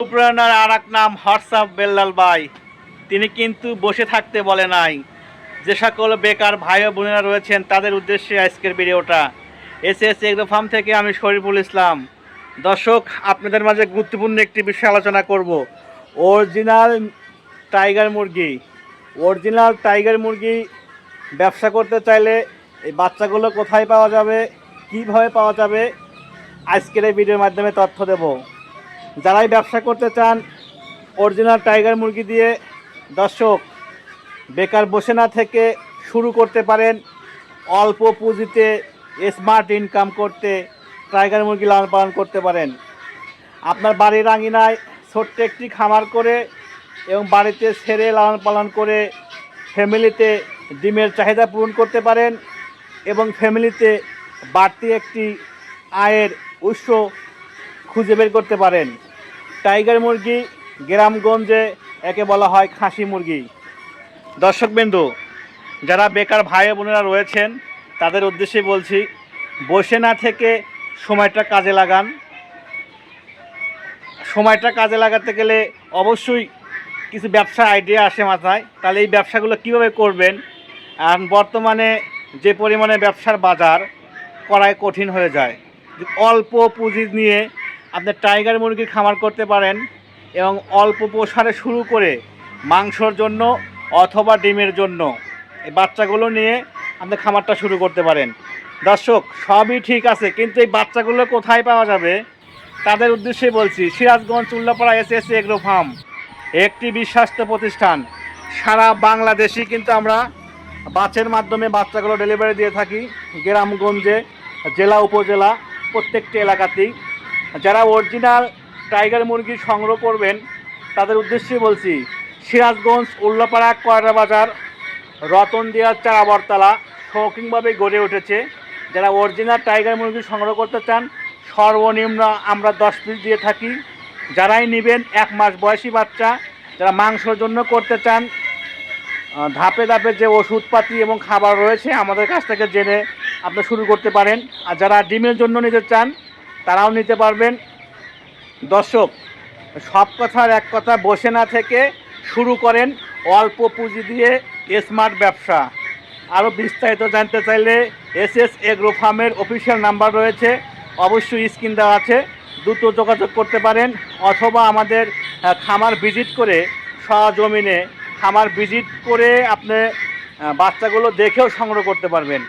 উপরানার আর এক নাম হোয়াটসঅ্যাপ বেল্লাল ভাই। তিনি কিন্তু বসে থাকতে বলে নাই। যে সকল বেকার ভাই ও বোনেরা রয়েছেন, তাদের উদ্দেশ্যে আজকের ভিডিওটা। এস এস ফার্ম থেকে আমি শরীফুল ইসলাম। দর্শক, আপনাদের মাঝে গুরুত্বপূর্ণ একটি বিষয় আলোচনা করব। অরিজিনাল টাইগার মুরগি। অরিজিনাল টাইগার মুরগি ব্যবসা করতে চাইলে এই বাচ্চাগুলো কোথায় পাওয়া যাবে, কীভাবে পাওয়া যাবে, আজকের এই ভিডিওর মাধ্যমে তথ্য দেবো। যারাই ব্যবসা করতে চান অরিজিনাল টাইগার মুরগি দিয়ে দর্শক বেকার বসে না থেকে শুরু করতে পারেন। অল্প পুঁজিতে স্মার্ট ইনকাম করতে টাইগার মুরগি লালন পালন করতে পারেন। আপনার বাড়ির আঙিনায় ছোট্ট একটি খামার করে এবং বাড়িতে ছেড়ে লালন পালন করে ফ্যামিলিতে ডিমের চাহিদা পূরণ করতে পারেন এবং ফ্যামিলিতে বাড়তি একটি আয়ের উৎস খুঁজে বের করতে পারেন। টাইগার মুরগি গ্রামগঞ্জে একে বলা হয় খাসি মুরগি। দর্শকবিন্দু, যারা বেকার ভাই বোনেরা রয়েছেন, তাদের উদ্দেশ্যে বলছি, বসে না থেকে সময়টা কাজে লাগান। সময়টা কাজে লাগাতে গেলে অবশ্যই কিছু ব্যবসা আইডিয়া আসে মাথায়। তাহলে এই ব্যবসাগুলো কীভাবে করবেন? আর বর্তমানে যে পরিমাণে ব্যবসার বাজার করায় কঠিন হয়ে যায়। অল্প পুঁজি নিয়ে আপনি টাইগার মুরগির খামার করতে পারেন এবং অল্প প্রসারে শুরু করে মাংসর জন্য অথবা ডিমের জন্য এই বাচ্চাগুলো নিয়ে আপনি খামারটা শুরু করতে পারেন। দর্শক, সবই ঠিক আছে, কিন্তু এই বাচ্চাগুলো কোথায় পাওয়া যাবে? তাদের উদ্দেশ্যে বলছি, Sirajganj Ullapara S S agro farm, একটি বিশ্বাস্ত প্রতিষ্ঠান। সারা বাংলাদেশই কিন্তু আমরা বাসের মাধ্যমে বাচ্চাগুলো ডেলিভারি দিয়ে থাকি। গ্রামগঞ্জে, জেলা, উপজেলা, প্রত্যেকটি এলাকাতেই। যারা অরিজিনাল টাইগার মুরগি সংগ্রহ করবেন, তাদের উদ্দেশ্যে বলছি, সিরাজগঞ্জ, উল্লাপাড়া কয়রা বাজার রতনদিয়ার চা বরতলা শৌখিনভাবে গড়ে উঠেছে। যারা অরিজিনাল টাইগার মুরগি সংগ্রহ করতে চান, সর্বনিম্ন আমরা দশ পিস দিয়ে থাকি। যারাই নেবেন, এক মাস বয়সী বাচ্চা, যারা মাংসর জন্য করতে চান ধাপে ধাপে যে ওষুধপাতি এবং খাবার রয়েছে, আমাদের কাছ থেকে জেনে আপনি শুরু করতে পারেন। আর যারা ডিমের জন্য নিতে চান তারাও নিতে পারবেন। দর্শক, সব কথার এক কথা বসে না থেকে শুরু করেন অল্প পুঁজি দিয়ে স্মার্ট ব্যবসা। আরও বিস্তারিত জানতে চাইলে এস এস এগ্রো ফার্মের অফিসিয়াল নাম্বার রয়েছে। অবশ্যই স্ক্রিন দেওয়া আছে। দ্রুত যোগাযোগ করতে পারেন অথবা আমাদের খামার ভিজিট করে সজমিনে খামার ভিজিট করে আপনি বাচ্চাগুলো দেখেও সংগ্রহ করতে পারবেন।